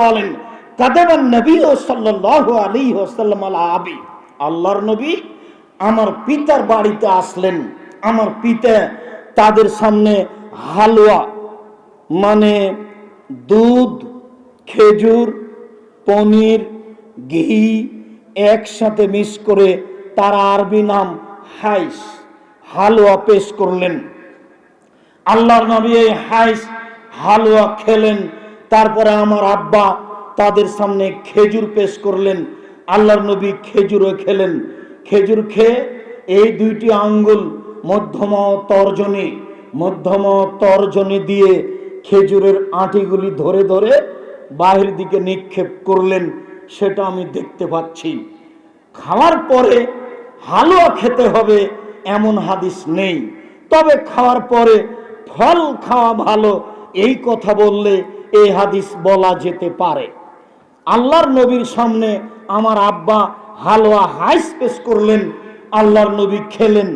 বলেন নবী আবি। আল্লাহর নবী আমার পিতার বাড়িতে আসলেন। আমার পিতা তাদের সামনে হালুয়া মানে দুধ, খেজুর, পনির, ঘি একসাথে মিক্স করে তার আরবি নাম হাইস, হালুয়া পেশ করলেন। আল্লাহর নবী এই হাইস হালুয়া খেলেন, তারপরে আমার আব্বা তাদের সামনে খেজুর পেশ করলেন, আল্লাহর নবী খেজুরও খেলেন। খেজুর খেয়ে এই দুইটি আঙ্গুল মধ্যম তর্জনী মধ্যম তর্জনী দিয়ে খেজুরের আঁটিগুলি ধরে ধরে বাহির দিকে নিক্ষেপ করলেন, সেটা আমি দেখতে পাচ্ছি। খাওয়ার পরে হালুয়া খেতে হবে এমন হাদিস নেই, তবে খাওয়ার পরে ফল খাওয়া ভালো এই কথা বললে এই হাদিস বলা যেতে পারে। আল্লাহর নবীর সামনে আমার আব্বা হালুয়া হাইস পেশ করলেন, আল্লাহর নবী খেলেন।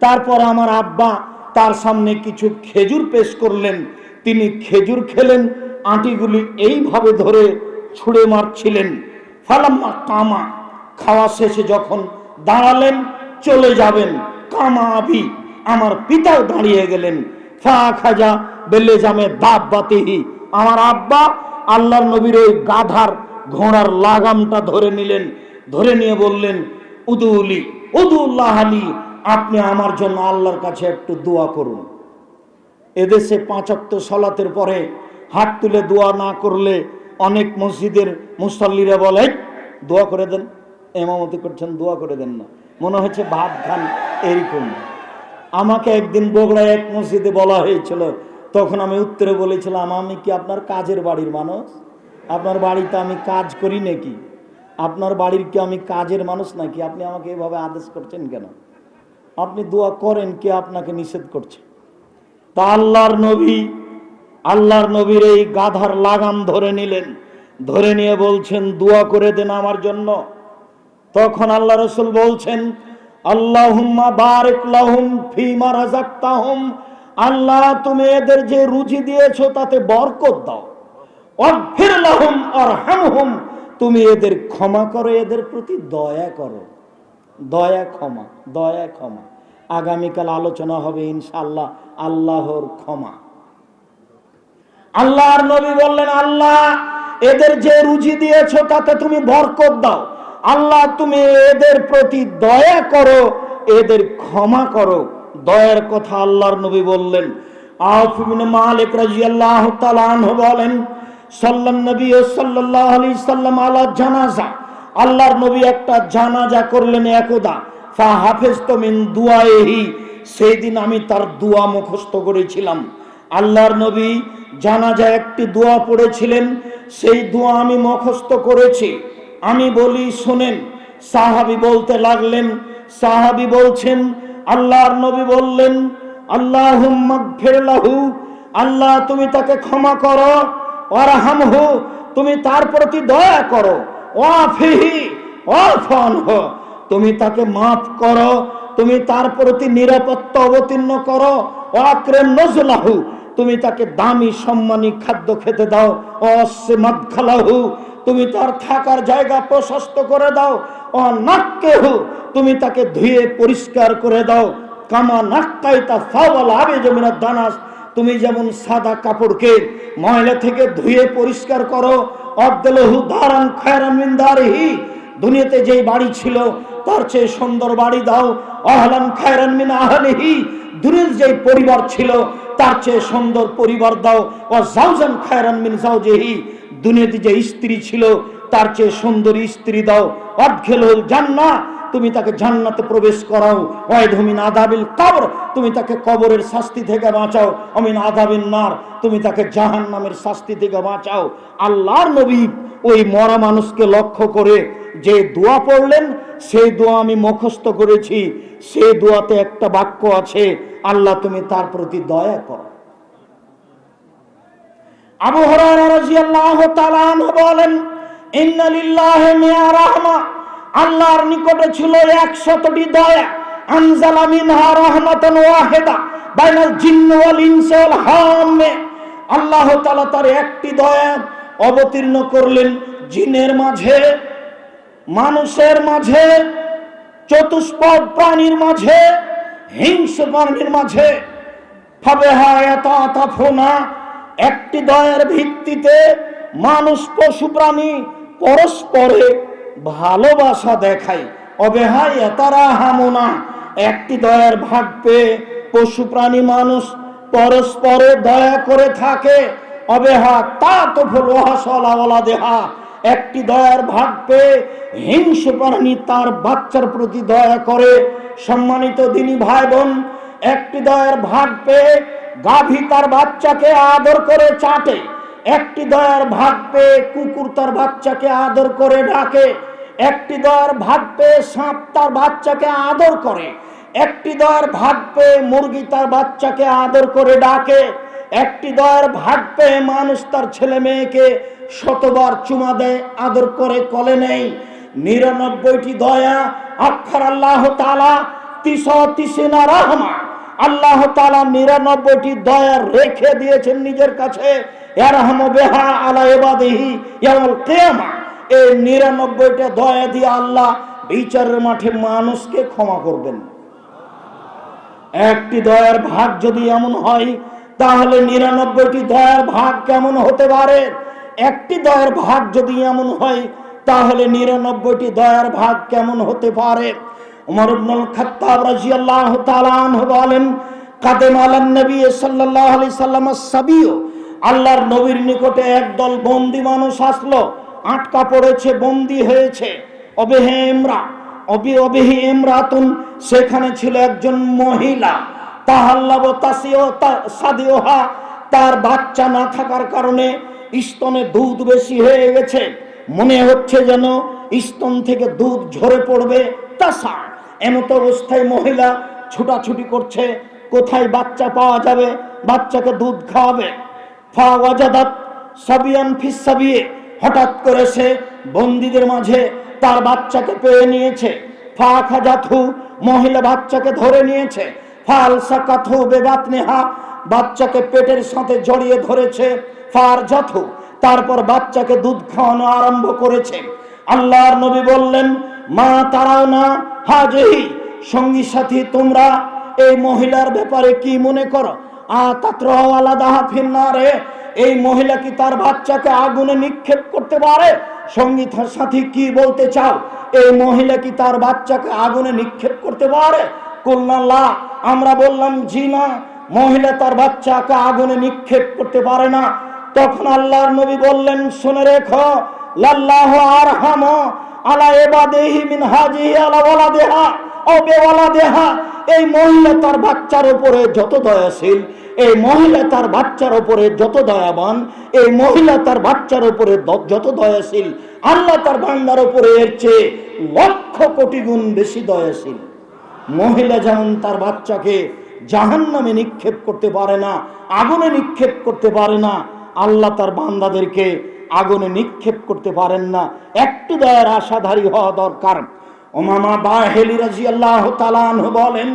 তারপর আমার আব্বা তার সামনে কিছু খেজুর পেশ করলেন। তিনি খেজুর খেলেন, আঁটিগুলি এইভাবে ধরে ছুঁড়ে মারছিলেন। ফালাম্মা কামা, খাওয়া শেষে যখন দাঁড়ালেন, চলে যাবেন। কামা আবি, আমার পিতাও দাঁড়িয়ে গেলেন। ফা খাজা বেলে জামে বাতিহি আমার আব্বা আল্লাহর নবীর ওই গাধার ঘোড়ার লাগামটা ধরে নিলেন, ধরে নিয়ে বললেন, উদুলি, উদুল্লাহ আলী, আপনি আমার জন্য আল্লাহর কাছে একটু দোয়া করুন। এদেশে পাঁচাত্ত সলাতের পরে হাত তুলে দোয়া না করলে অনেক মসজিদের মুসল্লিরা বলে দোয়া করে দেন। এমামতি করছেন, দোয়া করে দেন না। মনে হচ্ছে ভাত খান এরকম। আমাকে একদিন বগুড়ায় এক মসজিদে বলা হয়েছিল তখন আমি উত্তরে বলেছিলাম, আমি কি আপনার কাজের বাড়ির মানুষ? আপনার বাড়িতে আমি কাজ করি নাকি? আপনার বাড়ির কি আমি কাজের মানুষ নাকি? আপনি আমাকে এভাবে আদেশ করছেন কেন? আপনি দোয়া করেন কে আপনাকে নিষেধ করছে? তা আল্লাহর নবী, আল্লাহর নবীর এই গাধার লাগাম ধরে নিলেন, ধরে নিয়ে বলছেন, দোয়া করে দেন আমার জন্য। তখন আল্লাহ রসুল বলছেন, আল্লাহুম্মা বারিক লাহুম ফিমা রাযাকতাহুম আল্লাহ তুমি এদের যে রুজি দিয়েছ, তাতে বরকত দাও। অগফির লাহুম আরহামহুম, তুমি এদের ক্ষমা করো, এদের প্রতি দয়া করো। দয়া ক্ষমা দয়া ক্ষমা। আগামীকাল আলোচনা হবে ইনশাল্লাহ আল্লাহর ক্ষমা। আল্লাহর নবী বললেন, আল্লাহ, এদের যে রুজি দিয়েছ, তাতে তুমি বরকত দাও। আল্লাহ, তুমি এদের প্রতি দয়া করো, এদের ক্ষমা করো। দয়ার কথা আল্লাহর নবী বললেন। আউফ ইবনে মালিক তাআলা আনহু বলেন, সাল্লান নবী সাল্লাল্লাহু আলাইহি সাল্লাম আলা জানাজা। আল্লাহর নবী একটা জানাজা করলেন একদা। ফা হাফেজতু মিন দুআইহি। সেই দিন আমি তার দোয়া মুখস্থ করেছিলাম। আল্লাহর নবী জানাজা একটি দোয়া পড়েছিলেন। সেই দোয়া আমি মুখস্থ করেছি। আমি বলি, শোনেন। সাহাবি বলতে লাগলেন, সাহাবি বলছেন আল্লাহর নবী বললেন আল্লাহ লাহু, আল্লাহ তুমি তাকে ক্ষমা করো, ওয়ারহামহু, তুমি তার প্রতি দয়া করো তুমি তাকে মাফ করো, তুমি তার প্রতি নিরাপত্তা অবতীর্ণ করো, ওয়াক্রেম নজলাহু, তুমি তাকে দামি সম্মানী খাদ্য খেতে দাও অসে মাদখালাহু তুমি তার থাকার জায়গা প্রশস্ত করে দাও। ও নাক্কেহু তুমি তাকে ধুয়ে পরিষ্কার করে দাও। কামা নাক্কাইতা ফাওয়াল আবে জমিনা দানাস তুমি যেমন সাদা কাপড়কে ময়লা থেকে ধুয়ে পরিষ্কার করো, অবদলহু দারান খায়রান মিন দারিহি। দুনিয়াতে যেই বাড়ি ছিল, তার চেয়ে সুন্দর বাড়ি দাও। আহলান খায়রান মিন আহলিহি। দুনিয়ার যেই পরিবার ছিল, তার চেয়ে সুন্দর পরিবার দাও। ও জাউজান খায়রান মিন জাউজিহি দুনিয়াতে যে স্ত্রী ছিল, তার চেয়ে সুন্দর স্ত্রী দাও। অদখেলুল জান্নাহ তুমি তাকে জান্নাতে প্রবেশ করাও। ওয়াইধমিন আদাবিল কবর। তুমি তাকে কবরের শাস্তি থেকে বাঁচাও। অমিন আদাবিন নার। তুমি তাকে জাহান নামের শাস্তি থেকে বাঁচাও। আল্লাহর নবী ওই মরা মানুষকে লক্ষ্য করে যে দোয়া পড়লেন, সেই দোয়া আমি মুখস্থ করেছি। সেই দোয়াতে একটা বাক্য আছে, আল্লাহ তুমি তার প্রতি দয়া করো। আবু বলেন আল্লাহর নিকটে ছিল একশতটি দয়া। বাইনাল জিন্ন আল্লাহ তার একটি দয়া অবতীর্ণ করলেন জিনের মাঝে, মানুষের মাঝে, চতুষ্পদ প্রাণীর মাঝে, হিংস্র প্রাণীর মাঝে। ফাবেহায়াতাফোনা একটি দয়ের ভিত্তিতে মানুষ, পশু, প্রাণী পরস্পরে ভালোবাসা দেখায়। অবেহায় তারা হামোনা একটি দয়ার ভাগ পেয়ে পশু, প্রাণী মানুষ পরস্পরে দয়া করে থাকে। অবেহা তা তো ফলোহাসলা দেহা। একটি দয়ার ভাগ পেয়ে হিংস প্রাণী তার বাচ্চার প্রতি দয়া করে। সম্মানিত দিনী ভাই বোন একটি দয়ার ভাগ পেয়ে গাভী তার বাচ্চাকে আদর করে চাটে। একটি দয়ার ভাগ পেয়ে কুকুর তার বাচ্চাকে আদর করে ডাকে। একটি দয়ার ভাগ পেয়ে সাপ তার বাচ্চাকে আদর করে। একটি দয়ার ভাগ পেয়ে মুরগি তার বাচ্চাকে আদর করে ডাকে। একটি দয়ার ভাগ পেয়ে মানুষ তার ছেলে মেয়েকে শতবার চুমা দেয়, আদর করে, কলে নেই নিরানব্বইটি দয়া আক্ষর আল্লাহ তালা তিস তিসিনা রহমা। আল্লাহ তালা নিরানব্বইটি দয়া রেখে দিয়েছেন নিজের কাছে। বেহা আলা এবাদেহি এই নিরানব্বইটা দয়া দিয়ে আল্লাহ বিচারের মাঠে মানুষকে ক্ষমা করবেন। একটি দয়ার ভাগ যদি এমন হয়, তাহলে নিরানব্বইটি দয়ার ভাগ কেমন হতে পারে? একটি দয়ার ভাগ যদি এমন হয়, তাহলে নিরানব্বইটি দয়ার ভাগ কেমন হতে পারে? উমর ইবনুল খাত্তাব রাদিয়াল্লাহু তাআলা আনহু বলেন, কাদেম আলান নবী সাল্লাল্লাহু আলাইহি সাল্লাম সাবিও আল্লাহর নবীর নিকটে একদল বন্দি মানুষ আসলো, আটকা পড়েছে, বন্দি হয়েছে। অবেহে ইমরা, অবি, অবিহি ইমরাতুন, সেখানে ছিল একজন মহিলা। তাহাল্লাব তাসিও সাদিওহা, তার বাচ্চা না থাকার কারণে স্তনে দুধ বেশি হয়ে গেছে। মনে হচ্ছে যেন স্তন থেকে দুধ ঝরে পড়বে তাসা এমত অবস্থায় মহিলা ছুটাছুটি করছে, কোথায় বাচ্চা পাওয়া যাবে? বাচ্চাকে দুধ খাওয়াবে। ফা ওয়াজাদাত সাবিয়ান ফিস সাবিয়ে হঠাৎ করে সে বন্দীদের মাঝে তার বাচ্চাকে পেয়ে নিয়েছে। ফা খাজাথু মহিলা বাচ্চাকে ধরে নিয়েছে। ফাল সাকাথু বেবাত নেহা বাচ্চাকে পেটের সাথে জড়িয়ে ধরেছে। ফার জাথু তারপর বাচ্চাকে দুধ খাওয়ানো আরম্ভ করেছে। আল্লাহর নবী বললেন মা তারাও না হাজেহি, সঙ্গী সাথী, তোমরা এই মহিলার ব্যাপারে কি মনে করো? আ তাত্র আলাদা ফিন্নারে, এই মহিলা কি তার বাচ্চাকে আগুনে নিক্ষেপ করতে পারে? সঙ্গী সাথী কি বলতে চাও? এই মহিলা কি তার বাচ্চাকে আগুনে নিক্ষেপ করতে পারে? কল্যাণলা আমরা বললাম, জি না, মহিলা তার বাচ্চাকে আগুনে নিক্ষেপ করতে পারে না। তখন আল্লাহর নবী বললেন, শুনে রেখো লাল্লাহ আর হাম আলা এবাদেহি মিন হাজিহি আলা ওয়ালা দেহা ও বেওয়ালা দেহা এই মহিলা তার বাচ্চার উপরে যত দয়াশীল, এই মহিলা তার বাচ্চার উপরে যত দয়াবান, এই মহিলা তার বাচ্চার উপরে যত দয়াশীল, আল্লাহ তার বান্দার উপরে এর চেয়ে লক্ষ কোটি গুণ বেশি দয়াশীল। মহিলা যেমন তার বাচ্চাকে জাহান নামে নিক্ষেপ করতে পারে না, আগুনে নিক্ষেপ করতে পারে না, আল্লাহ তার বান্দাদেরকে আগুনে নিক্ষেপ করতে পারেন না। একটু দয়ার আশাধারী হওয়া দরকার। ওমামা বাহেলি রাজি আল্লাহ বলেন,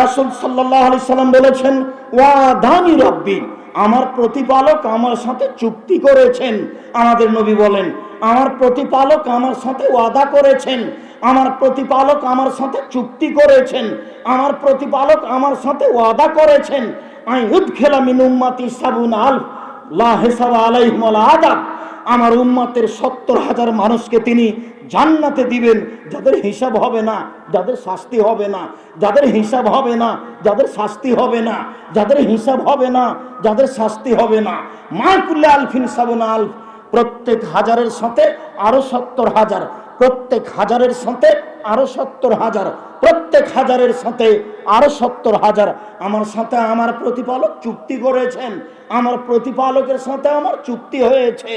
রাসুল সাল্লাহ সাল্লাম বলেছেন, ওয়া দানি রব্বি আমার প্রতিপালক আমার সাথে চুক্তি করেছেন। আমাদের নবী বলেন, আমার প্রতিপালক আমার সাথে ওয়াদা করেছেন। আমার প্রতিপালক আমার সাথে চুক্তি করেছেন। আমার প্রতিপালক আমার সাথে ওয়াদা করেছেন। আই উদ্খেলা মিন উম্মাতি সাবুন আল আমার উম্মাতের সত্তর হাজার মানুষকে তিনি জান্নাতে দিবেন। যাদের হিসাব হবে না, যাদের শাস্তি হবে না, যাদের হিসাব হবে না, যাদের শাস্তি হবে না, যাদের হিসাব হবে না, যাদের শাস্তি হবে না। মা কুল্লে আলফিন সাবুন আলফ প্রত্যেক হাজারের সাথে আরও সত্তর হাজার। প্রত্যেক হাজারের সাথে আরও সত্তর হাজার, প্রত্যেক হাজারের সাথে আরও সত্তর হাজার। আমার সাথে আমার প্রতিপালক চুক্তি করেছেন। আমার প্রতিপালকের সাথে আমার চুক্তি হয়েছে।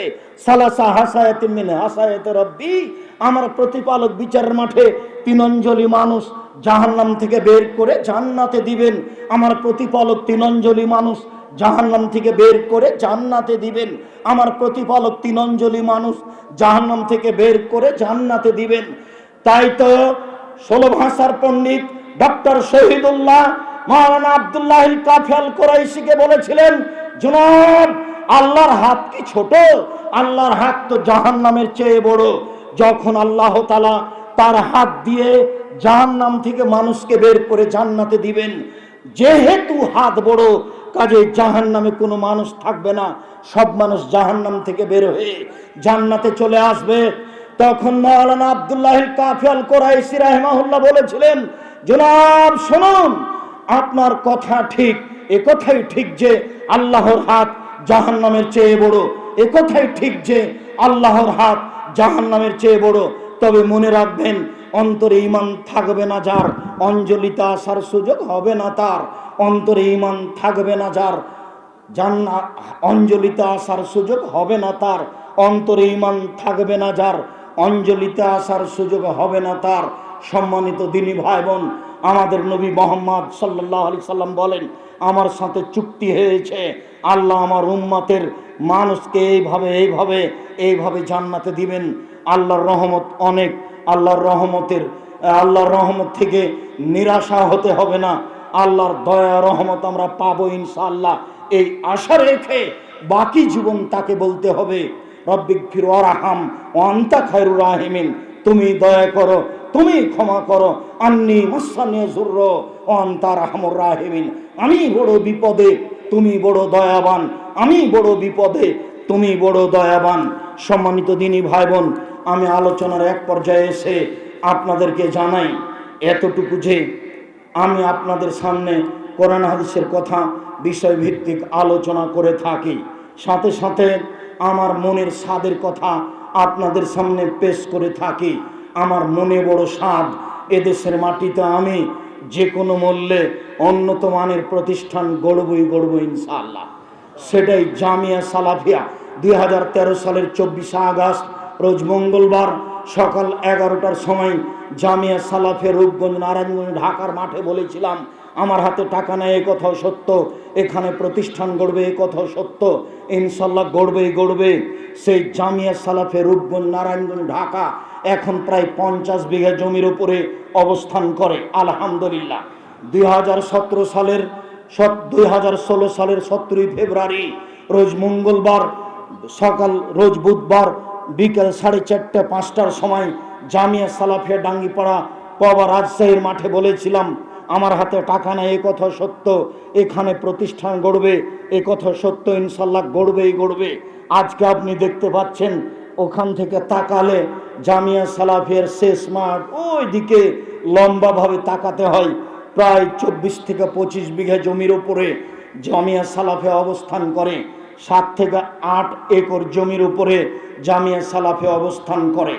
সালাসা হাসায়াত মিন হাসায়াত রব্বি। আমার প্রতিপালক বিচারের মাঠে তিনঞ্জলি মানুষ জাহান্নাম থেকে বের করে জান্নাতে দিবেন। আমার প্রতিপালক তিনঞ্জলি মানুষ জাহান্নাম থেকে বের করে জান্নাতে দিবেন। আমার প্রতিপালক তিনঞ্জলি মানুষ জাহান্নাম থেকে বের করে জান্নাতে দিবেন। তাই তো ষোলো ভাষার পণ্ডিত ডক্টর শহীদুল্লাহ মহারানা আবদুল্লাহ কাফিয়াল কোরাইশিকে বলেছিলেন, জনাব, আল্লাহর হাত কি ছোট? আল্লাহর হাত তো জাহান নামের চেয়ে বড়। যখন আল্লাহ তালা তার হাত দিয়ে জাহান নাম থেকে মানুষকে বের করে জান্নাতে দিবেন, যেহেতু হাত বড় কাজে জাহান নামে কোনো মানুষ থাকবে না। সব মানুষ জাহান নাম থেকে বের হয়ে জান্নাতে চলে আসবে। তখন মৌলানা আবদুল্লাহ কাফিয়াল কোরাইসি রাহমাহুল্লাহ বলেছিলেন, জনাব, শুনুন, আপনার কথা ঠিক, এ কথাই ঠিক যে আল্লাহর হাত জাহান নামের চেয়ে বড়, এ কথাই ঠিক যে আল্লাহর হাত জাহান নামের চেয়ে বড় তবে মনে রাখবেন, অন্তরে ইমান থাকবে না যার, অঞ্জলিতে আসার সুযোগ হবে না তার। অন্তরে ইমান থাকবে না যার, জান্না, অঞ্জলিতে আসার সুযোগ হবে না তার। অন্তরে ইমান থাকবে না যার, অঞ্জলিতে আসার সুযোগ হবে না তার। সম্মানিত দিনী ভাই বোন আমাদের নবী মোহাম্মদ সাল্লাহ আলি সাল্লাম বলেন, আমার সাথে চুক্তি হয়েছে, আল্লাহ আমার উম্মাতের মানুষকে এইভাবে এইভাবে এইভাবে জান্নাতে দিবেন। আল্লাহর রহমত অনেক। আল্লাহর রহমতের, আল্লাহর রহমত থেকে নিরাশা হতে হবে না। আল্লাহর দয়া, রহমত আমরা পাবো ইনশাআল্লাহ। এই আশা রেখে বাকি জীবন তাকে বলতে হবে, রব্বিক ফির ওরাহাম অন্তা খায়রুর রাহিমিন। তুমি দয়া করো, তুমি ক্ষমা করো। আন্নি মাসানিয়া জুর্র অন্তা রাহমুর রাহিমিন। আমি বড় বিপদে, তুমি বড় দয়াবান। আমি বড় বিপদে, তুমি বড় দয়াবান। সম্মানিত দিনী ভাই বোন আমি আলোচনার এক পর্যায়ে এসে আপনাদেরকে জানাই এতটুকু যে আমি আপনাদের সামনে কোরআন হাদিসের কথা বিষয়ভিত্তিক আলোচনা করে থাকি। সাথে সাথে আমার মনের স্বাদের কথা আপনাদের সামনে পেশ করে থাকি। আমার মনে বড় স্বাদ, এদেশের মাটিতে আমি যে কোনো মূল্যে উন্নত মানের প্রতিষ্ঠান গড়বই গড়ব ইনশাআল্লাহ। সেটাই জামিয়া সালাফিয়া দু হাজার তেরো সালের চব্বিশে আগস্ট রোজ মঙ্গলবার সকাল এগারোটার সময় জামিয়া সালাফে রূপগঞ্জ নারায়ণগঞ্জ ঢাকার মাঠে বলেছিলাম, আমার হাতে টাকা নেই, এ কথাও সত্য। এখানে প্রতিষ্ঠান গড়বে, এ কথাও সত্য। ইনশাল্লাহ গড়বেই গড়বে। সেই জামিয়া সালাফে রূপগঞ্জ নারায়ণগঞ্জ ঢাকা এখন প্রায় পঞ্চাশ বিঘা জমির উপরে অবস্থান করে, আলহামদুলিল্লাহ। দুই হাজার সতেরো সালের দুই হাজার ষোলো সালের সতেরোই ফেব্রুয়ারি, রোজ মঙ্গলবার সকাল, রোজ বুধবার বিকেল সাড়ে চারটে, পাঁচটার সময় জামিয়া সালাফিয়া ডাঙ্গিপাড়া কবা রাজশাহীর মাঠে বলেছিলাম, আমার হাতে টাকা নেই, এ কথা সত্য, এখানে প্রতিষ্ঠান গড়বে, এ কথা সত্য, ইনশাল্লাহ গড়বেই গড়বে। আজকে আপনি দেখতে পাচ্ছেন, ওখান থেকে তাকালে জামিয়া সালাফিয়ার শেষ মাঠ, ওই দিকে লম্বাভাবে তাকাতে হয়, প্রায় চব্বিশ থেকে পঁচিশ বিঘা জমির উপরে জামিয়া সালাফে অবস্থান করে। সাত থেকে আট একর জমির উপরে জামিয়া সালাফে অবস্থান করে।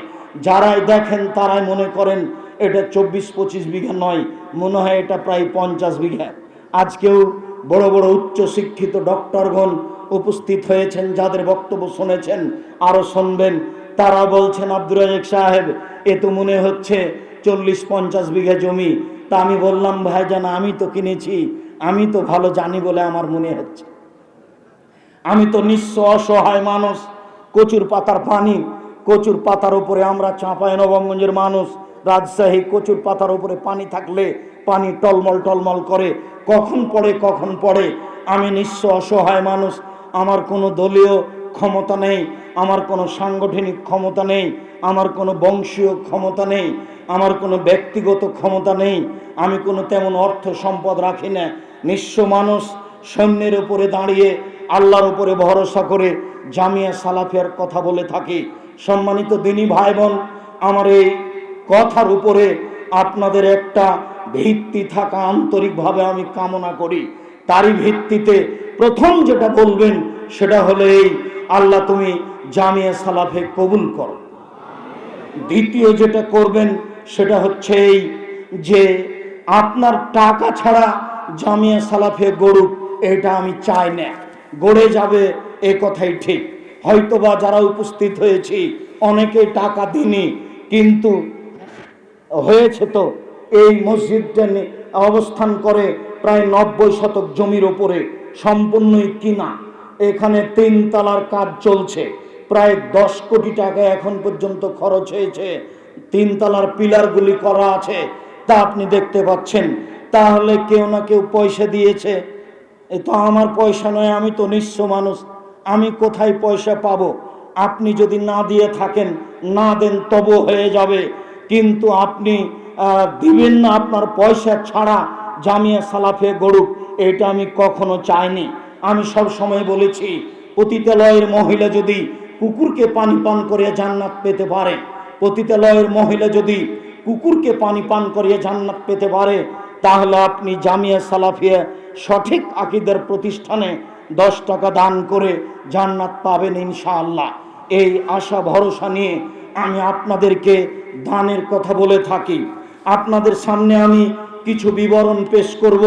যারাই দেখেন, তারাই মনে করেন, এটা চব্বিশ পঁচিশ বিঘা নয়, মনে হয় এটা প্রায় পঞ্চাশ বিঘা। আজকেও বড় বড় উচ্চ শিক্ষিত ডক্টরগণ উপস্থিত হয়েছেন, যাদের বক্তব্য শুনেছেন, আরও শুনবেন। তারা বলছেন, আব্দুর রাজেক সাহেব, এ তো মনে হচ্ছে চল্লিশ পঞ্চাশ বিঘা জমি। তা আমি বললাম ভাই ভাইজান, আমি তো কিনেছি, আমি তো ভালো জানি বলে আমার মনে হচ্ছে। আমি তো নিঃস্ব অসহায় মানুষ। কচুর পাতার পানি, কচুর পাতার উপরে আমরা চাঁপাই নবমগঞ্জের মানুষ। রাজশাহী কচুর পাতার উপরে পানি থাকলে পানি টলমল টলমল করে। কখন পড়ে কখন পড়ে? আমি নিঃস্ব অসহায় মানুষ। আমার কোনো দলীয় ক্ষমতা নেই। আমার কোনো সাংগঠনিক ক্ষমতা নেই। আমার কোনো বংশীয় ক্ষমতা নেই। আমার কোনো ব্যক্তিগত ক্ষমতা নেই। আমি কোনো তেমন অর্থ সম্পদ রাখি না। নিঃস্ব মানুষ সৈন্যের উপরে দাঁড়িয়ে আল্লাহর উপরে ভরসা করে জামিয়া সালাফিয়ার কথা বলে থাকি। সম্মানিত দিনী ভাই বোন আমার এই কথার উপরে আপনাদের একটা ভিত্তি থাকা আন্তরিকভাবে আমি কামনা করি। তারই ভিত্তিতে প্রথম যেটা বলবেন, সেটা হলো এই, আল্লাহ তুমি জামিয়া সালাফে কবুল করো। দ্বিতীয় যেটা করবেন, সেটা হচ্ছে এই যে আপনার টাকা ছাড়া জামিয়া সালাফে গড়ুক, এটা আমি চাই না। গড়ে যাবে, এ কথাই ঠিক। হয়তোবা যারা উপস্থিত হয়েছি, অনেকে টাকা দিনি কিন্তু হয়েছে তো। এই মসজিদটা অবস্থান করে প্রায় নব্বই শতক জমির ওপরে, সম্পূর্ণই কিনা। এখানে তিন তালার কাজ চলছে। প্রায় দশ কোটি টাকা এখন পর্যন্ত খরচ হয়েছে। তিন তালার পিলারগুলি করা আছে। তা আপনি দেখতে পাচ্ছেন। তাহলে কেউ না কেউ পয়সা দিয়েছে। এ তো আমার পয়সা নয়, আমি তো নিঃস্ব মানুষ। আমি কোথায় পয়সা পাবো? আপনি যদি না দিয়ে থাকেন, না দেন তবু হয়ে যাবে। কিন্তু আপনি দিবেন না আপনার পয়সা ছাড়া জামিয়া সালাফে গড়ুক। এটা আমি কখনো চাইনি। আমি সব সময় বলেছি, পতিতালয়ের মহিলা যদি কুকুরকে পানি পান করে জান্নাত পেতে পারে, পতিতালয়ের মহিলা যদি কুকুরকে পানি পান করিয়ে জান্নাত পেতে পারে, তাহলে আপনি জামিয়া সালাফিয়া সঠিক আকিদের প্রতিষ্ঠানে দশ টাকা দান করে জান্নাত পাবেন ইনশাআল্লাহ। এই আশা, ভরসা নিয়ে আমি আপনাদেরকে দানের কথা বলে থাকি। আপনাদের সামনে আমি কিছু বিবরণ পেশ করব।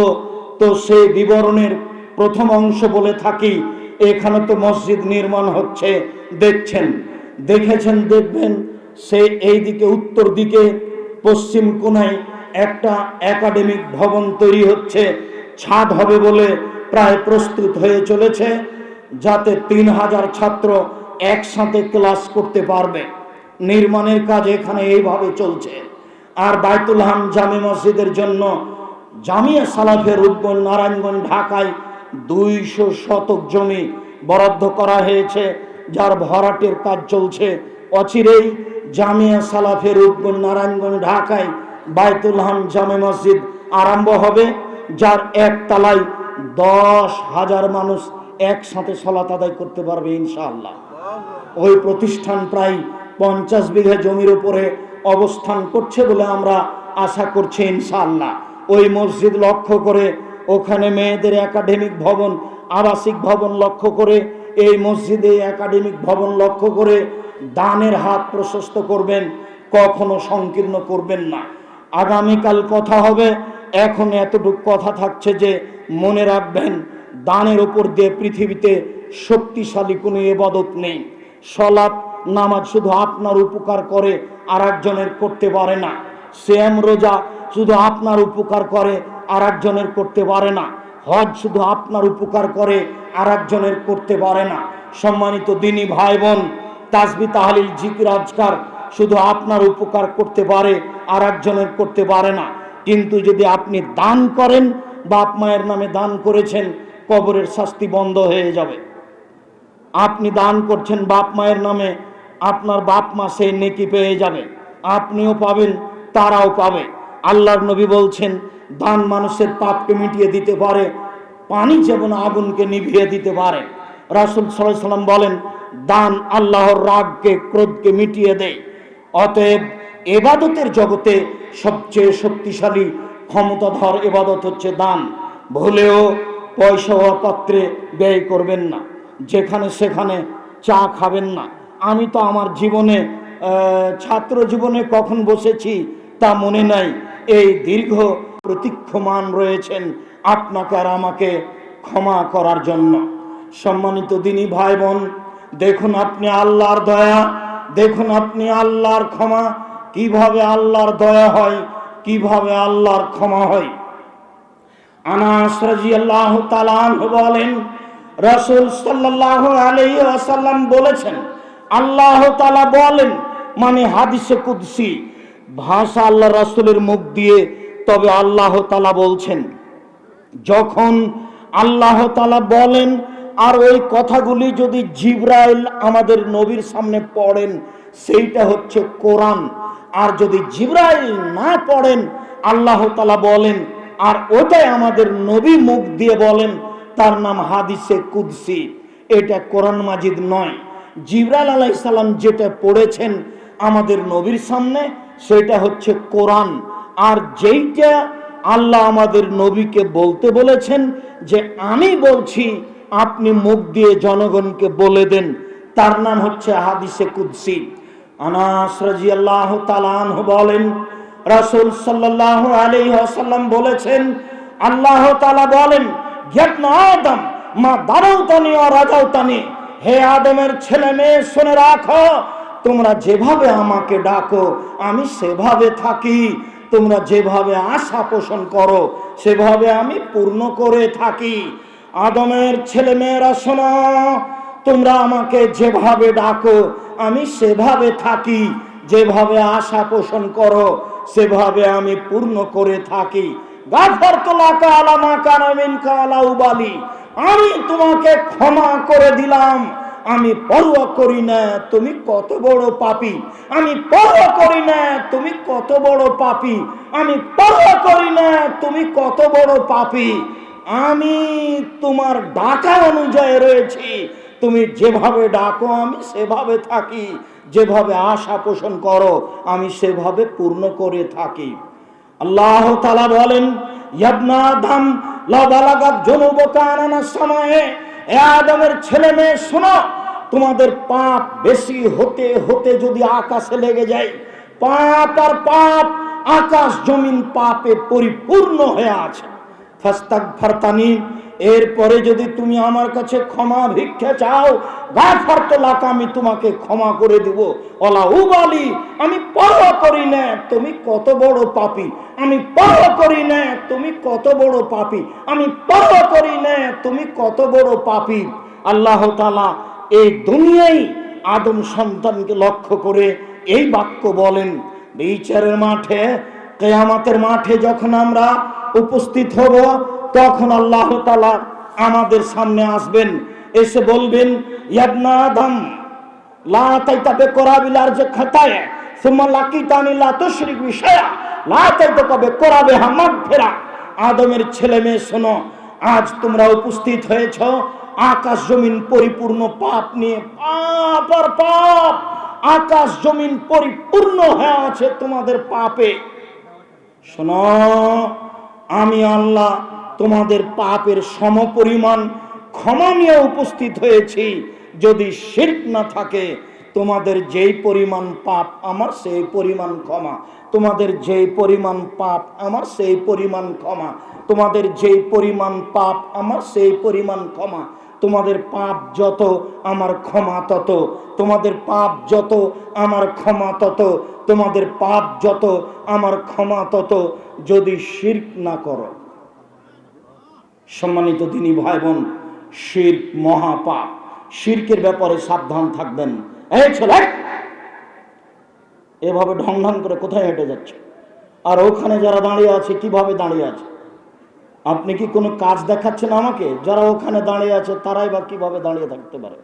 তো সেই বিবরণের প্রথম অংশ বলে থাকি, এখানে তো মসজিদ নির্মাণ হচ্ছে, দেখছেন। দেখেছেন, দেখবেন, সে এই দিকে, উত্তর দিকে, পশ্চিম কোনায় একটা একাডেমিক ভবন তৈরি হচ্ছে। ছাদ হবে বলে প্রায় প্রস্তুত হয়ে চলেছে, যাতে তিন হাজার ছাত্র একসাথে ক্লাস করতে পারবে। নির্মাণের কাজ এখানে এইভাবে চলছে। আর বাইতুল হাম জামে মসজিদের জন্য জামিয়া সালাফের উদ্বল নারায়ণগঞ্জ ঢাকায় দুইশো শতক জমি বরাদ্দ করা হয়েছে, যার ভরাটের কাজ চলছে অচিরেই। জামিয়া সালাফের উদ্বল নারায়ণগঞ্জ ঢাকায় বাইতুল হাম জামে মসজিদ আরম্ভ হবে। যার এক তালায় দশ হাজার মানুষ একসাথে সলাত আদায় করতে পারবে ইনশাআল্লাহ। ওই প্রতিষ্ঠান প্রায় পঞ্চাশ বিঘা জমির উপরে অবস্থান করছে বলে আমরা আশা করছি ইনশাআল্লাহ। ওই মসজিদ লক্ষ্য করে ওখানে মেয়েদের একাডেমিক ভবন, আবাসিক ভবন লক্ষ্য করে, এই মসজিদে একাডেমিক ভবন লক্ষ্য করে দানের হাত প্রশস্ত করবেন, কখনো সংকীর্ণ করবেন না। আগামীকাল কথা হবে এখন এতটুকু কথা থাকছে যে মনে রাখবেন, দানের ওপর দিয়ে পৃথিবীতে শক্তিশালী কোনো এবাদত নেই। সলাপ নামাজ শুধু আপনার উপকার করে আর একজনের করতে পারে না। শ্যাম রোজা শুধু আপনার উপকার করে আর একজনের করতে পারে না। হজ শুধু আপনার উপকার করে আর একজনের করতে পারে না। সম্মানিত দিনী ভাই বোন তাসবি, তাহালিল, জিকির, আজকার শুধু আপনার উপকার করতে পারে আর একজনের করতে পারে না। কিন্তু যদি আপনি দান করেন, বাপ মায়ের নামে দান করেছেন, কবরের শাস্তি বন্ধ হয়ে যাবে। আপনি দান করছেন বাপ মায়ের নামে, আপনার বাপ মা সেই নেকি পেয়ে যাবে। আপনিও পাবেন, তারাও পাবে। আল্লাহর নবী বলছেন, দান মানুষের পাপকে মিটিয়ে দিতে পারে, পানি যেমন আগুনকে নিভিয়ে দিতে পারে। রাসুল সাল্লাম বলেন, দান আল্লাহর রাগকে, ক্রোধকে মিটিয়ে দেয়। অতএব এবাদতের জগতে সবচেয়ে শক্তিশালী ক্ষমতাধর এবাদত হচ্ছে দান। ভুলেও পয়সা ও পাত্রে ব্যয় করবেন না। যেখানে সেখানে চা খাবেন না। আমি তো আমার জীবনে ছাত্র জীবনে কখন বসেছি তা মনে নাই। এই দীর্ঘ প্রতীক্ষমান রয়েছেন আপনাকে আর আমাকে ক্ষমা করার জন্য। সম্মানিত দিনী ভাই বোন, দেখুন আপনি আল্লাহর দয়া, দেখুন আপনি আল্লাহর ক্ষমা কীভাবে আল্লাহর দয়া হয়, কীভাবে আল্লাহর ক্ষমা হয়? আনাস রাদিয়াল্লাহু তাআলা আনহু বলেন, রাসূল সাল্লাল্লাহু আলাইহি ওয়াসাল্লাম বলেছেন, আল্লাহ তাআলা বলেন মানে হাদিসে কুদসি, ভাষা আল্লাহ রাসূলের মুখ দিয়ে তবে আল্লাহ তাআলা বলছেন। যখন আল্লাহ তাআলা বলেন, আর ওই কথাগুলি যদি জিব্রাইল আমাদের নবীর সামনে পড়েন, সেইটা হচ্ছে কোরআন। আর যদি জিব্রাইল না পড়েন, আল্লাহ তাআলা বলেন, আর ওটাই আমাদের নবী মুখ দিয়ে বলেন, তার নাম হাদিসে কুদসি। এটা কোরআন মাজিদ নয়। জিব্রাইল আলাইসাল্লাম যেটা পড়েছেন আমাদের নবীর সামনে, সেটা হচ্ছে কোরআন। আর যেইটা আল্লাহ আমাদের নবীকে বলতে বলেছেন যে, আমি বলছি, আপনি মুখ দিয়ে জনগণকে বলে দেন। তার নাম হচ্ছে হাদিসে কুদসি। আনাস রাদিয়াল্লাহু তাআলা আনহু বলেন, রাসূল সাল্লাল্লাহু আলাইহি ওয়াসাল্লাম বলেছেন, আল্লাহ তাআলা বলেন আদম, মা দারাউতানি ও রাজাউতানি, হে আদমের ছেলে মেয়ে, শুনে রাখো, তোমরা যেভাবে আমাকে ডাকো, আমি সেভাবে থাকি, তোমরা যেভাবে আশা পোষণ করো, সেভাবে আমি পূর্ণ করে থাকি। আদমের ছেলে মেয়েরা শোনো তোমরা আমাকে যেভাবে ডাকো, আমি সেভাবে থাকি। যেভাবে আশা পোষণ করো, সেভাবে আমি পূর্ণ করে থাকি। গাফার তোলা কালা মা কানামিন কালা উবালি। আমি তোমাকে ক্ষমা করে দিলাম। আমি পরোয়া করি না, তুমি কত বড় পাপী। আমি পরোয়া করি না, তুমি কত বড় পাপী। আমি পরোয়া করি না, তুমি কত বড় পাপী। আমি তোমার ডাকা অনুযায়ী রয়েছি। তুমি যেভাবে ডাকো, আমি সেভাবে থাকি। যেভাবে আশা পোষণ করো, আমি সেভাবে পূর্ণ করে থাকি। আল্লাহ তালা বলেন সময়ে। আদমের ছেলে মেয়ে, শোনো, তোমাদের পাপ বেশি হতে হতে যদি আকাশে লেগে যায়, পাপ আর পাপ আকাশ জমিন পাপে পরিপূর্ণ হয়ে আছে। ফাস্তাক এরপরে যদি তুমি আমার কাছে ক্ষমা ভিক্ষা চাও আমি তোমাকে ক্ষমা করে দিব। অলা আমি পরোয়া করি না, তুমি কত বড় পাপি। আমি পরোয়া করি না, তুমি কত বড় পাপী। আমি পরোয়া করি না, তুমি কত বড় পাপী। আল্লাহ তাআলা এই দুনিয়ায় আদম সন্তানকে লক্ষ্য করে এই বাক্য বলেন, বিচারের মাঠে, কেয়ামাতের মাঠে যখন আমরা উপস্থিত হব তখন আল্লাহ তালা আমাদের সামনে আসবেন, এসে বলবেন, ইয়াবনা আদম, লা তাইতাবে করাবিলার যে খাতায়, সুম্মা লাকিতানি লা তুশরিক বিশায়া লা তাইতাবে করাবে হামাদ ফেরা আদমের ছেলে মেয়ে, শোনো, আজ তোমরা উপস্থিত হয়েছ, আকাশ জমিন পরিপূর্ণ পাপ নিয়ে, পাপ আর পাপ, আকাশ জমিন পরিপূর্ণ হয়ে আছে তোমাদের পাপে। শোনো, আমি আল্লাহ তোমাদের পাপের সমপরিমাণ ক্ষমা নিয়ে উপস্থিত হয়েছি। যদি শির্ক না থাকে, তোমাদের যেই পরিমাণ পাপ আমার, সেই পরিমাণ ক্ষমা। তোমাদের যেই পরিমাণ পাপ আমার, সেই পরিমাণ ক্ষমা। তোমাদের যেই পরিমাণ পাপ আমার, সেই পরিমাণ ক্ষমা। তোমাদের পাপ যত আমার ক্ষমা তত। তোমাদের পাপ যত আমার ক্ষমা তত। তোমাদের পাপ যত আমার ক্ষমা তত। যদি শির্ক না করো সম্মানিত তিনি ভাই বোন শির্ক মহাপাপ। শির্কের ব্যাপারে সাবধান থাকবেন। এই ছেলে, এভাবে ঢং ঢং করে কোথায় হেঁটে যাচ্ছে? আর ওখানে যারা দাঁড়িয়ে আছে, কীভাবে দাঁড়িয়ে আছে? আপনি কি কোনো কাজ দেখাচ্ছেন আমাকে? যারা ওখানে দাঁড়িয়ে আছে, তারাই বা কীভাবে দাঁড়িয়ে থাকতে পারে?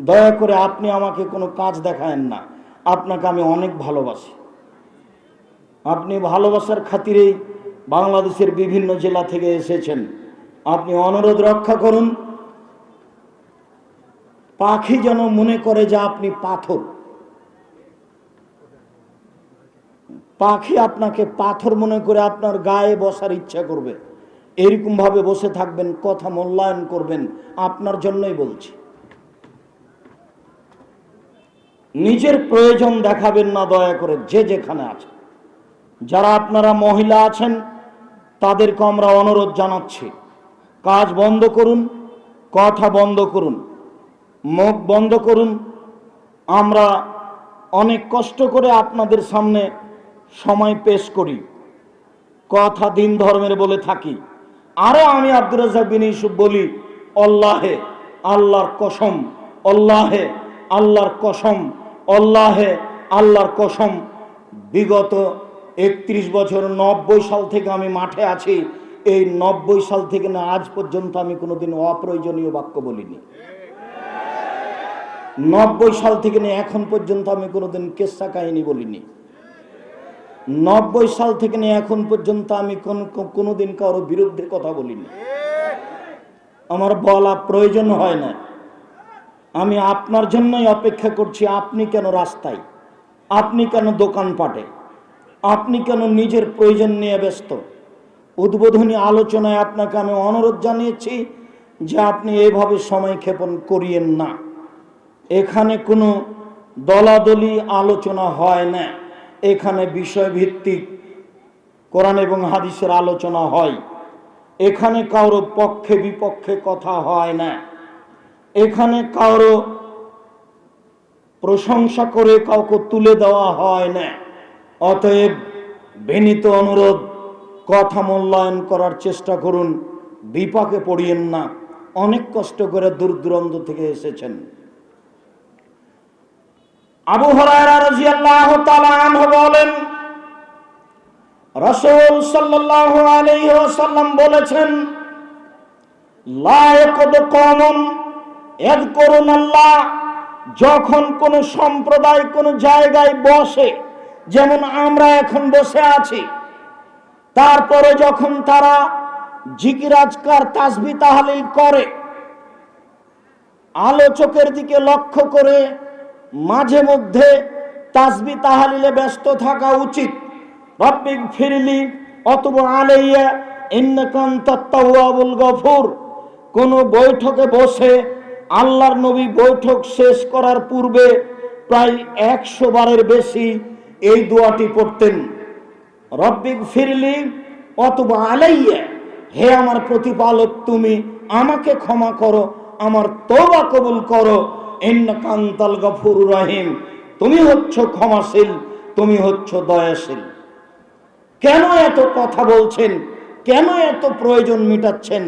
দয়া করে আপনি আমাকে কোনো কাজ দেখায়েন না। আপনাকে আমি অনেক ভালোবাসি। আপনি ভালোবাসার খাতিরেই বাংলাদেশের বিভিন্ন জেলা থেকে এসেছেন। আপনি অনুরোধ রক্ষা করুন। পাখি যেন মনে করে যে আপনি পাথর। পাখি আপনাকে পাথর মনে করে আপনার গায়ে বসার ইচ্ছা করবে। এরকম ভাবে বসে থাকবেন, কথা মূল্যায়ন করবেন, আপনার জন্যই বলছি। নিজের প্রয়োজন দেখাবেন না দয়া করে, যে যেখানে আছে। যারা আপনারা মহিলা আছেন, তাদেরকে আমরা অনুরোধ জানাচ্ছি। কাজ বন্ধ করুন, কথা বন্ধ করুন, মুখ বন্ধ করুন। আমরা অনেক কষ্ট করে আপনাদের সামনে সময় পেশ করি। কথা দিন ধর্মের বলে থাকি। আরও আমি আব্দুর রাজাক বিন ইউসুফ বলি অল্লাহে আল্লাহর কসম অল্লাহে আল্লাহর কসম অল্লাহে আল্লাহর কসম। বিগত একত্রিশ বছর নব্বই সাল থেকে আমি মাঠে আছি। এই নব্বই সাল থেকে না, আজ পর্যন্ত আমি কোনোদিন অপ্রয়োজনীয় বাক্য বলিনি। নব্বই সাল থেকে নিয়ে এখন পর্যন্ত আমি কোনোদিন কেসা কাহিনী বলিনি। নব্বই সাল থেকে নিয়ে এখন পর্যন্ত আমি কোন কোনোদিন কারও বিরুদ্ধে কথা বলিনি। আমার বলা প্রয়োজন হয় না। আমি আপনার জন্যই অপেক্ষা করছি, আপনি কেন রাস্তায়? আপনি কেন দোকানপাটে? আপনি কেন নিজের প্রয়োজন নিয়ে ব্যস্ত? উদ্বোধনী আলোচনায় আপনাকে আমি অনুরোধ জানিয়েছি যে আপনি এভাবে সময় ক্ষেপণ করিয়েন না। এখানে কোনো দলাদলি আলোচনা হয় না। এখানে বিষয়ভিত্তিক কোরআন এবং হাদিসের আলোচনা হয়। এখানে কারও পক্ষে বিপক্ষে কথা হয় না। এখানে কারও প্রশংসা করে কাউকে তুলে দেওয়া হয় না। অতএব বিনীত অনুরোধ কথা মূল্যায়ন করার চেষ্টা করুন। বিপাকে পড়িয়েন না। অনেক কষ্ট করে দূর দূরান্ত থেকে এসেছেন। আবু বলেন, রাসূল ওয়াসাল্লাম বলেছেন কমন এদ করুন আল্লাহ যখন কোন সম্প্রদায় কোন জায়গায় বসে, যেমন আমরা এখন বসে আছি তারপরে যখন তারা জিকিরাজকার তাসবি তাহালিল করে, আলোচকের দিকে লক্ষ্য করে মাঝে মধ্যে তাসবি তাহালিলে ব্যস্ত থাকা উচিত। রব্বিক ফিরলি অথবা আলাইয়া ইন্নাকান তাত্তাওয়াবুল গফুর। কোন বৈঠকে বসে আল্লাহর নবী বৈঠক শেষ করার পূর্বে প্রায় একশো বারের বেশি এই দোয়াটি পড়তেন। রব্বিক ফিরলি অথবা আলাইয়া। হে আমার প্রতিপালক, তুমি আমাকে ক্ষমা করো, আমার তোবা কবুল করো। কান্তাল গফুর রহিম। তুমি হচ্ছ ক্ষমাশীল, তুমি হচ্ছ দয়াশীল। কেন এত কথা বলছেন? কেন এত প্রয়োজন মিটাচ্ছেন?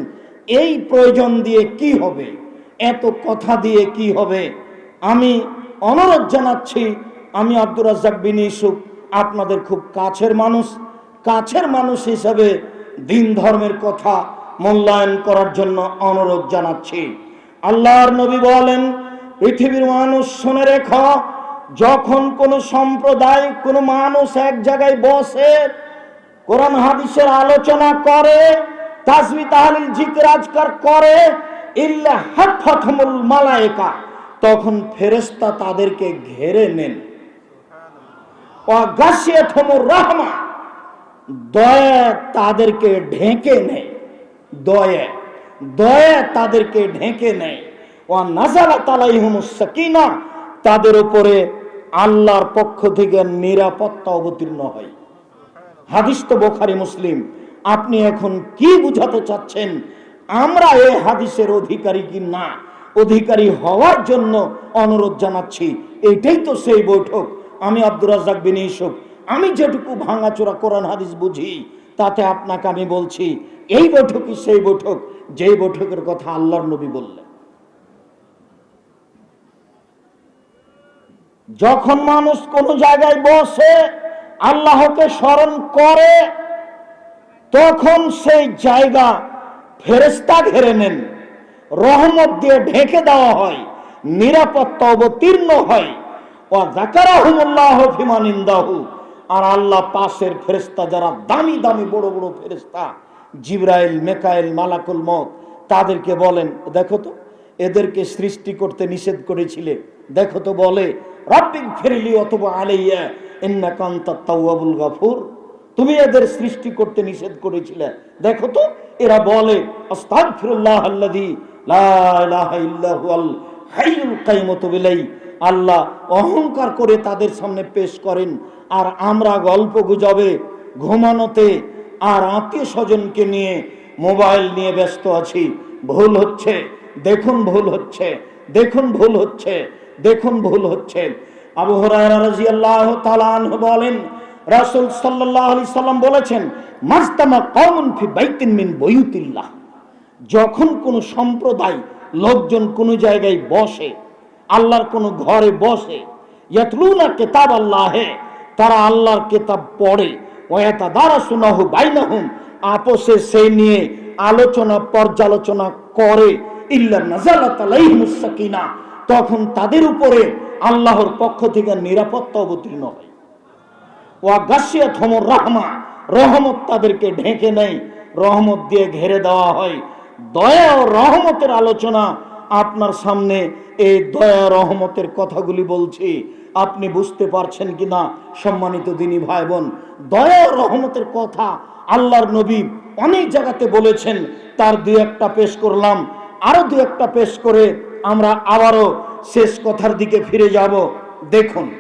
এই প্রয়োজন দিয়ে কি হবে? এত কথা দিয়ে কি হবে? আমি অনুরোধ জানাচ্ছি, আমি আব্দুর রাজ্জাক বিন ইসুফ আপনাদের খুব কাছের মানুষ। কাছের মানুষ হিসাবে দিন ধর্মের কথা মূল্যায়ন করার জন্য অনুরোধ জানাচ্ছি। আল্লাহর নবী বলেন, পৃথিবীর মানুষ শুনে রেখ, যখন কোন সম্প্রদায়, কোন মানুষ এক জায়গায় বসে কোরআন হাদিসের আলোচনা করে করে, ইল্লা তখন ফেরেশতা তাদেরকে ঘেরে নেন। রাহমা। দয়া তাদেরকে ঢেকে নেয়। দয়া দয়া তাদেরকে ঢেকে নেয়। ও নাজালা তালাইহুমুস সাকিনা, তাদের উপরে আল্লাহর পক্ষ থেকে নিরাপত্তা অবতীর্ণ হয়। হাদিস তো বোখারি মুসলিম। আপনি এখন কি বুঝাতে চাচ্ছেন? আমরা এই হাদিসের অধিকারী কি না? অধিকারী হওয়ার জন্য অনুরোধ জানাচ্ছি। এটাই তো সেই বৈঠক। আমি আব্দুর রাজাক বিন ইসুফ আমি যেটুকু ভাঙাচোরা কোরআন হাদিস বুঝি, তাতে আপনাকে আমি বলছি, এই বৈঠকই সেই বৈঠক, যেই বৈঠকের কথা আল্লাহর নবী বললেন। যখন মানুষ কোন জায়গায় বসে, আল্লাহকে স্মরণ করে, তখন সেই জায়গা ফেরেস্তা ঘেরে নেন, রহমত দিয়ে ঢেকে দেওয়া হয়, নিরাপত্তা অবতীর্ণ হয়। আর আল্লাহ পাশের ফেরেস্তা যারা দামি দামি বড় বড় ফেরেস্তা জিব্রাইল, মেকাইল, মালাকুল মত তাদেরকে বলেন, দেখো তো, এদেরকে সৃষ্টি করতে নিষেধ করেছিলে। দেখো তো বলে অথবা গাফুর। তুমি এদের সৃষ্টি করতে নিষেধ করেছিলে। দেখো তো, এরা বলে, আস্তাগফিরুল্লাহ আল্লাহ অহংকার করে তাদের সামনে পেশ করেন। আর আমরা গল্প গুজবে, ঘুমানোতে আর আত্মীয় স্বজনকে নিয়ে মোবাইল নিয়ে ব্যস্ত আছি। ভুল হচ্ছে, দেখুন ভুল হচ্ছে, দেখুন ভুল হচ্ছে, দেখুন ভুল হচ্ছে। আনহু বলেন, রাসূল সাল্লাম বলেছেন মিন যখন কোন সম্প্রদায়, লোকজন কোন জায়গায় বসে আল্লাহর কোন ঘরে বসে, ইয়াতলুনা কিতাব আল্লাহে তারা আল্লাহর কিতাব পড়ে। ওয়াতা দ্বারা সুনাহু বাইনাহুম আপোষে সেই নিয়ে আলোচনা, পর্যালোচনা করে। ইল্লা নাজালাত আলাইহিমুস সাকিনা, তখন তাদের উপরে আল্লাহর পক্ষ থেকে নিরাপত্তা অবতীর্ণ হয়। ওয়া গাছিয়া থমর রহমা, রহমত তাদেরকে ঢেকে নেয়, রহমত দিয়ে ঘেরে দেওয়া হয়। দয়া ও রহমতের আলোচনা আপনার সামনে এই দয়া রহমতের কথাগুলি বলছি। আপনি বুঝতে পারছেন কিনা? সম্মানিত দিনী ভাই বোন দয়া রহমতের কথা আল্লাহর নবী অনেক জায়গাতে বলেছেন। তার দু একটা পেশ করলাম। আরও দু একটা পেশ করে আমরা আবারও শেষ কথার দিকে ফিরে যাব। দেখুন